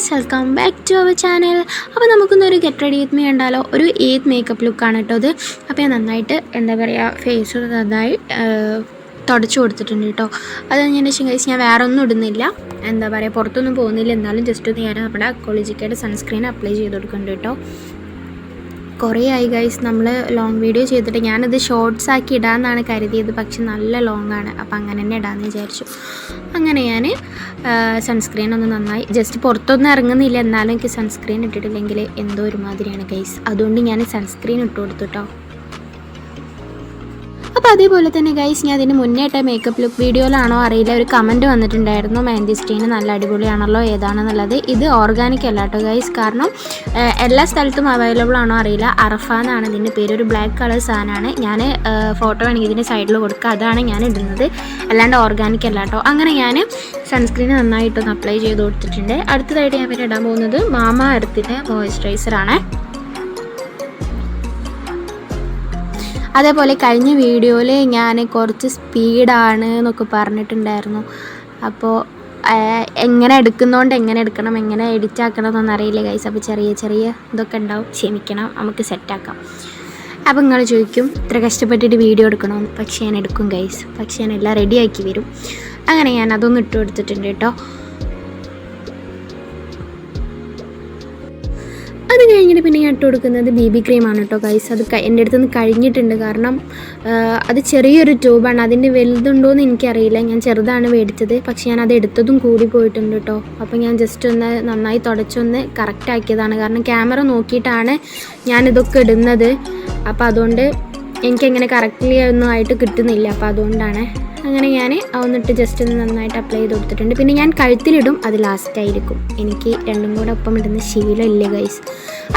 Guys welcome back to our channel അപ്പോൾ നമുക്കൊന്നൊരു get ready with me ഉണ്ടല്ലോ ഒരു ഏത് മേക്കപ്പ് ലുക്കാണ് കേട്ടോ അത്? അപ്പോൾ ഞാൻ നന്നായിട്ട് എന്താ പറയുക ഫേസ് നന്നായി തുടച്ചു കൊടുത്തിട്ടുണ്ട് കേട്ടോ. അത് കഴിഞ്ഞതിന് ശേഷം ഗൈസ് ഞാൻ വേറെ ഒന്നും ഇടുന്നില്ല. എന്താ പറയുക പുറത്തൊന്നും പോകുന്നില്ല. എന്നാലും ജസ്റ്റ് ഒന്ന് ഞാൻ നമ്മുടെ കോളേജിക്കയുടെ സൺസ്ക്രീൻ അപ്ലൈ ചെയ്ത് കൊടുക്കുന്നുണ്ട് കേട്ടോ. കുറേ ആയി ഗൈസ് നമ്മൾ ലോങ് വീഡിയോ ചെയ്തിട്ട് ഞാനത് ഷോർട്സ് ആക്കി ഇടാമെന്നാണ് കരുതിയത്. പക്ഷെ നല്ല ലോങ് ആണ്. അപ്പോൾ അങ്ങനെ തന്നെ ഇടാമെന്ന് വിചാരിച്ചു. അങ്ങനെ ഞാൻ സൺസ്ക്രീൻ ഒന്ന് നന്നായി. ജസ്റ്റ് പുറത്തൊന്നും ഇറങ്ങുന്നില്ല. എന്നാലും എനിക്ക് സൺസ്ക്രീൻ ഇട്ടിട്ടില്ലെങ്കിൽ എന്തോ ഒരുമാതിരിയാണ് ഗൈസ് അതുകൊണ്ട് ഞാൻ സൺസ്ക്രീൻ ഇട്ട് കൊടുത്തു കേട്ടോ അപ്പോൾ അതേപോലെ തന്നെ ഗൈസ് ഞാൻ അതിന് മുന്നേ ഇട്ട മേക്കപ്പ് ലുക്ക് വീഡിയോയിലാണോ അറിയില്ല. ഒരു കമന്റ് വന്നിട്ടുണ്ടായിരുന്നു മെഹന്തി സ്റ്റീന് നല്ല അടിപൊളിയാണല്ലോ ഏതാണെന്നുള്ളത്. ഇത് ഓർഗാനിക് അല്ല കേട്ടോ ഗൈസ് കാരണം എല്ലാ സ്ഥലത്തും അവൈലബിൾ ആണോ അറിയില്ല. അറഫ എന്നാണ് ഇതിന്റെ പേര്. ഒരു ബ്ലാക്ക് കളർ സാധനമാണ്. ഞാൻ ഫോട്ടോ വേണമെങ്കിൽ ഇതിന്റെ സൈഡിൽ കൊടുക്കുക അതാണ് ഞാൻ ഇടുന്നത്. അല്ലാണ്ട് ഓർഗാനിക് അല്ല കേട്ടോ അങ്ങനെ ഞാൻ സൺസ്ക്രീൻ നന്നായിട്ടൊന്ന് അപ്ലൈ ചെയ്ത് കൊടുത്തിട്ടുണ്ട്. അടുത്തതായിട്ട് ഞാൻ പിന്നെ ഇടാൻ പോകുന്നത് മാമ എർത്തിന്റെ മോയ്സ്ചറൈസറാണ് അതേപോലെ കഴിഞ്ഞ വീഡിയോയിൽ ഞാൻ കുറച്ച് സ്പീഡാണ് എന്നൊക്കെ പറഞ്ഞിട്ടുണ്ടായിരുന്നു. അപ്പോൾ എങ്ങനെ എടുക്കുന്നതുകൊണ്ട് എങ്ങനെ എടുക്കണം എങ്ങനെ എഡിറ്റ് ആക്കണം എന്നൊന്നും അറിയില്ല ഗൈസ് അപ്പോൾ ചെറിയ ചെറിയ ഇതൊക്കെ ഉണ്ടാവും. ക്ഷമിക്കണം നമുക്ക് സെറ്റാക്കാം അപ്പോൾ നിങ്ങൾ ചോദിക്കും ഇത്ര കഷ്ടപ്പെട്ടിട്ട് വീഡിയോ എടുക്കണമെന്ന് പക്ഷേ ഞാൻ എടുക്കും ഗൈസ് പക്ഷേ ഞാൻ എല്ലാം റെഡിയാക്കി വരും. അങ്ങനെ ഞാൻ അതൊന്നും ഇട്ട് കൊടുത്തിട്ടുണ്ട് കേട്ടോ അത് കഴിഞ്ഞിട്ട് പിന്നെ ഞാൻ ഇട്ട് കൊടുക്കുന്നത് ബി ബി ക്രീമാണ് കേട്ടോ ഗൈസ് അത് എന്റെ അടുത്ത് നിന്ന് കഴിഞ്ഞിട്ടുണ്ട്. കാരണം അത് ചെറിയൊരു ട്യൂബാണ് അതിന്റെ വലുതുണ്ടോയെന്ന് എനിക്കറിയില്ല. ഞാൻ ചെറുതാണ് മേടിച്ചത്. പക്ഷെ ഞാൻ അത് എടുത്തതും കൂടി പോയിട്ടുണ്ട് കേട്ടോ അപ്പോൾ ഞാൻ ജസ്റ്റ് ഒന്ന് നന്നായി തുടച്ചൊന്ന് കറക്റ്റ് ആക്കിയതാണ്. കാരണം ക്യാമറ നോക്കിയിട്ടാണ് ഞാനിതൊക്കെ ഇടുന്നത്. അപ്പോൾ അതുകൊണ്ട് എനിക്കങ്ങനെ കറക്റ്റ്ലി ഒന്നും ആയിട്ട് കിട്ടുന്നില്ല. അപ്പോൾ അതുകൊണ്ടാണ് അങ്ങനെ ഞാൻ ഒന്നിട്ട് ജസ്റ്റ് ഒന്ന് നന്നായിട്ട് അപ്ലൈ ചെയ്ത് കൊടുത്തിട്ടുണ്ട്. പിന്നെ ഞാൻ കഴുത്തിലിടും അത് ലാസ്റ്റ് ആയിരിക്കും. എനിക്ക് രണ്ടും കൂടെ ഒപ്പം ഇടുന്ന ശീലം ഇല്ല ഗൈസ്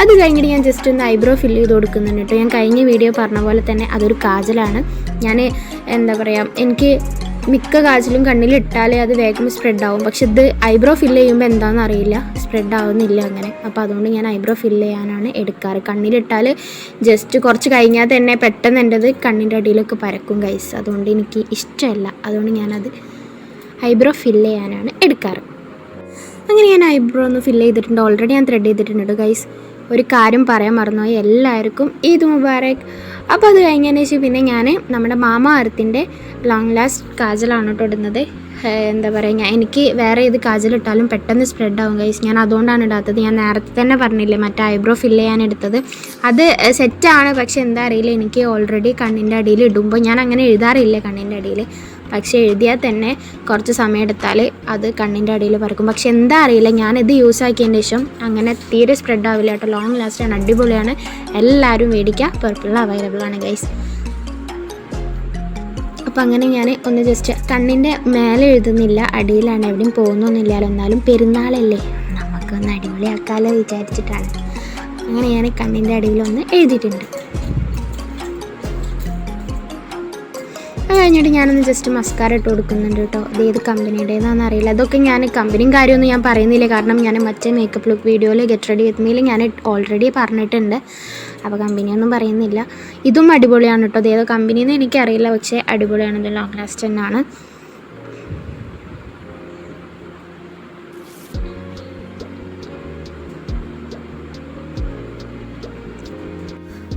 അത് കഴിഞ്ഞിട്ട് ഞാൻ ജസ്റ്റ് ഒന്ന് ഐബ്രോ ഫില്ല് ചെയ്ത് കൊടുക്കുന്നുണ്ട് കേട്ടോ. ഞാൻ കഴിഞ്ഞ വീഡിയോ പറഞ്ഞ പോലെ തന്നെ അതൊരു കാജലാണ്. ഞാൻ എന്താ പറയുക എനിക്ക് മിക്ക കാജലും കണ്ണിലിട്ടാലേ അത് വേഗം സ്പ്രെഡ് ആവും. പക്ഷെ ഇത് ഐബ്രോ ഫില്ല് ചെയ്യുമ്പോൾ എന്താണെന്ന് അറിയില്ല. സ്പ്രെഡ് ആവുന്നില്ല അങ്ങനെ. അപ്പോൾ അതുകൊണ്ട് ഞാൻ ഐബ്രോ ഫില്ല് ചെയ്യാനാണ് എടുക്കാറ്. കണ്ണിലിട്ടാൽ ജസ്റ്റ് കുറച്ച് കഴിഞ്ഞാൽ തന്നെ പെട്ടെന്ന് എന്റെത് കണ്ണിന്റെ അടിയിലൊക്കെ പരക്കും ഗൈസ് അതുകൊണ്ട് എനിക്ക് ഇഷ്ടമല്ല. അതുകൊണ്ട് ഞാനത് ഐബ്രോ ഫില്ല് ചെയ്യാനാണ് എടുക്കാറ്. അങ്ങനെ ഞാൻ ഐബ്രോ ഒന്ന് ഫില്ല് ചെയ്തിട്ടുണ്ട്. ഓൾറെഡി ഞാൻ ത്രെഡ് ചെയ്തിട്ടുണ്ട് ഗൈസ് ഒരു കാര്യം പറയാൻ മറന്നുപോയി എല്ലാവർക്കും ഈദ് മുബാറക്. അപ്പോൾ അത് കഴിഞ്ഞതിന് ശേഷം പിന്നെ ഞാൻ നമ്മുടെ മാമ അർത്തിന്റെ ലോങ് ലാസ്റ്റ് കാജലാണ് കേട്ടോ ഇടുന്നത്. എന്താ പറയുക ഞാൻ എനിക്ക് വേറെ ഏത് കാജൽ ഇട്ടാലും പെട്ടെന്ന് സ്പ്രെഡ് ആവും ഗൈസ് ഞാൻ അതുകൊണ്ടാണ് ഇടാത്തത്. ഞാൻ നേരത്തെ തന്നെ പറഞ്ഞില്ലേ മറ്റേ ഐബ്രോ ഫില്ല് ചെയ്യാൻ എടുത്തത്. അത് സെറ്റാണ് പക്ഷെ എന്താ അറിയില്ല എനിക്ക് ഓൾറെഡി കണ്ണിന്റെ അടിയിൽ ഇടുമ്പോൾ ഞാൻ അങ്ങനെ എഴുതാറില്ല കണ്ണിന്റെ അടിയിൽ. പക്ഷേ എഴുതിയാൽ തന്നെ കുറച്ച് സമയം എടുത്താൽ അത് കണ്ണിന്റെ അടിയിൽ പറക്കും. പക്ഷെ എന്താ അറിയില്ല ഞാനിത് യൂസ് ആക്കിയതിന് ശേഷം അങ്ങനെ തീരെ സ്പ്രെഡ് ആവില്ല കേട്ടോ. ലോങ് ലാസ്റ്റ് ആണ് അടിപൊളിയാണ്. എല്ലാവരും മേടിക്കുക. പർപ്പിൾ അവൈലബിൾ ആണ് ഗൈസ് അപ്പോൾ അങ്ങനെ ഞാൻ ഒന്ന് ജസ്റ്റ് കണ്ണിന്റെ മേലെ എഴുതുന്നില്ല അടിയിലാണ് എവിടെയും പോകുന്നൊന്നുമില്ലല്ലോ എന്നാലും പെരുന്നാളല്ലേ നമുക്കൊന്ന് അടിപൊളിയാക്കാമല്ലോ വിചാരിച്ചിട്ടാണ്. അങ്ങനെ ഞാൻ കണ്ണിന്റെ അടിയിലൊന്ന് എഴുതിയിട്ടുണ്ട്. അത് കഴിഞ്ഞിട്ട് ഞാനൊന്ന് ജസ്റ്റ് മസ്കാര ഇട്ട് കൊടുക്കുന്നുണ്ട് കേട്ടോ. ഇത് ഏത് കമ്പനിയുടേതാണെന്ന് അറിയില്ല. അതൊക്കെ ഞാൻ കമ്പനിയും കാര്യമൊന്നും ഞാൻ പറയുന്നില്ല. കാരണം ഞാൻ മറ്റേ മേക്കപ്പ് ലുക്ക് വീഡിയോയിൽ ഗെറ്റ് റെഡി എത്തുന്നതിൽ ഞാൻ ഓൾറെഡി പറഞ്ഞിട്ടുണ്ട്. അപ്പോൾ കമ്പനിയൊന്നും പറയുന്നില്ല. ഇതും അടിപൊളിയാണ് കേട്ടോ. ഇത് ഏതോ കമ്പനിയെന്ന് എനിക്കറിയില്ല. പക്ഷേ അടിപൊളിയാണ്. ഇത് ലോങ് ലാസ്റ്റ് തന്നെയാണ്.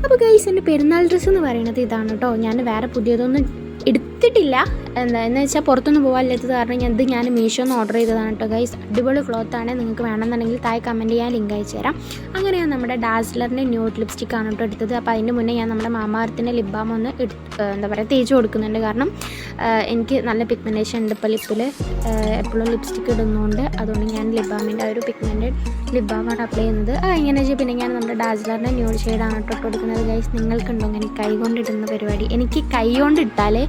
അപ്പോൾ ഗൈസ് എന്റെ പെരുന്നാൾ ഡ്രസ്സ് എന്ന് പറയുന്നത് ഇതാണ് കേട്ടോ. ഞാൻ വേറെ പുതിയതൊന്നും എടുത്തിട്ടില്ല. എന്താ എന്ന് വെച്ചാൽ പുറത്തൊന്നും പോകാനില്ലാത്തത് കാരണം ഞാൻ ഇത് ഞാൻ മീഷോന്ന് ഓർഡർ ചെയ്തതാണ് കേട്ടോ ഗൈസ് അടിപൊളി ക്ലോത്ത് ആണ്. നിങ്ങൾക്ക് വേണമെന്നുണ്ടെങ്കിൽ താഴെ കമന്റ് ചെയ്യാൻ ലിങ്ക് അയച്ചു തരാം. അങ്ങനെയാണ് നമ്മുടെ ഡാസ്ലറിന്റെ ന്യൂട്ട് ലിപ്സ്റ്റിക് ആണ് കേട്ടോ എടുത്തത്. അപ്പോൾ അതിന്റെ മുന്നേ ഞാൻ നമ്മുടെ മാമാർത്തിന്റെ ലിപ് ബാം ഒന്ന് എന്താ പറയുക തേച്ച് കൊടുക്കുന്നുണ്ട്. കാരണം എനിക്ക് നല്ല പിഗ്മെന്റേഷൻ ഉണ്ട് ഇപ്പോൾ ലിപ്പിൽ എപ്പോഴും ലിപ്സ്റ്റിക് ഇടുന്നതുകൊണ്ട് അതുകൊണ്ട് ഞാൻ ലിപ് ബാമിന്റെ ആ ഒരു പിഗ്മെന്റഡ് ലിപ് ബാമാണ് അപ്ലൈ ചെയ്യുന്നത്. ആ ഇങ്ങനെ വെച്ചാൽ പിന്നെ ഞാൻ നമ്മുടെ ഡാസ്ലറിന്റെ ന്യൂ ഷെയ്ഡാണ് ഇട്ട് കൊടുക്കുന്നത്. ഗൈസ് നിങ്ങൾക്കുണ്ടോ ഇങ്ങനെ കൈ കൊണ്ട് ഇടുന്ന പരിപാടി? എനിക്ക് കൈ കൊണ്ട് ഇട്ടാലേ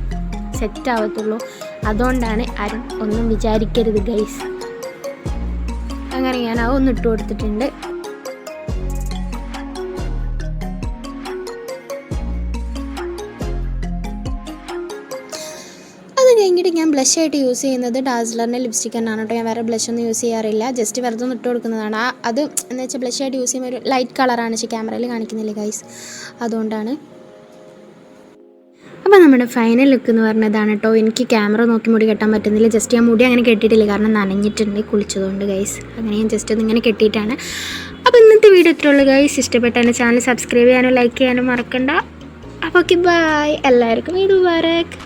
സെറ്റ് ആവത്തുള്ളൂ. അതുകൊണ്ടാണ് ആരും ഒന്നും വിചാരിക്കരുത് ഗൈസ് അങ്ങനെ ഞാൻ ആ ഒന്ന് ഇട്ട് കൊടുത്തിട്ടുണ്ട്. കഴിഞ്ഞിട്ട് ഞാൻ ബ്ലഷ് ആയിട്ട് യൂസ് ചെയ്യുന്നത് ഡാസ്ലറിന്റെ ലിപ്സ്റ്റിക് തന്നെയാണ് കേട്ടോ ഞാൻ വേറെ ബ്ലഷ് ഒന്നും യൂസ് ചെയ്യാറില്ല. ജസ്റ്റ് വെറുതെ ഒന്ന് ഇട്ട് കൊടുക്കുന്നതാണ്. ആ അത് എന്ന് വെച്ചാൽ ബ്ലഷ് ആയിട്ട് യൂസ് ചെയ്യുമ്പോൾ ഒരു ലൈറ്റ് കളറാണ് പക്ഷേ ക്യാമറയിൽ കാണിക്കുന്നില്ല ഗൈസ് അതുകൊണ്ടാണ്. അപ്പോൾ നമ്മുടെ ഫൈനൽ ലുക്ക് എന്ന് പറഞ്ഞതാണ് കേട്ടോ എനിക്ക് ക്യാമറ നോക്കി മുടി കെട്ടാൻ പറ്റുന്നില്ല. ജസ്റ്റ് ഞാൻ മുടി അങ്ങനെ കെട്ടിയിട്ടില്ല. കാരണം നനഞ്ഞിട്ടുണ്ട് കുളിച്ചതുകൊണ്ട് ഗൈസ് അങ്ങനെ ഞാൻ ജസ്റ്റ് ഒന്ന് ഇങ്ങനെ കെട്ടിയിട്ടാണ്. അപ്പോൾ ഇന്നത്തെ വീഡിയോ ഇത്രയുള്ളൂ ഗൈസ് ഇഷ്ടപ്പെട്ട എന്റെ ചാനൽ സബ്സ്ക്രൈബ് ചെയ്യാനോ ലൈക്ക് ചെയ്യാനോ മറക്കണ്ട. അപ്പോൾ ഓക്കെ ബായ് എല്ലാവർക്കും ഇത് മുബാറക്.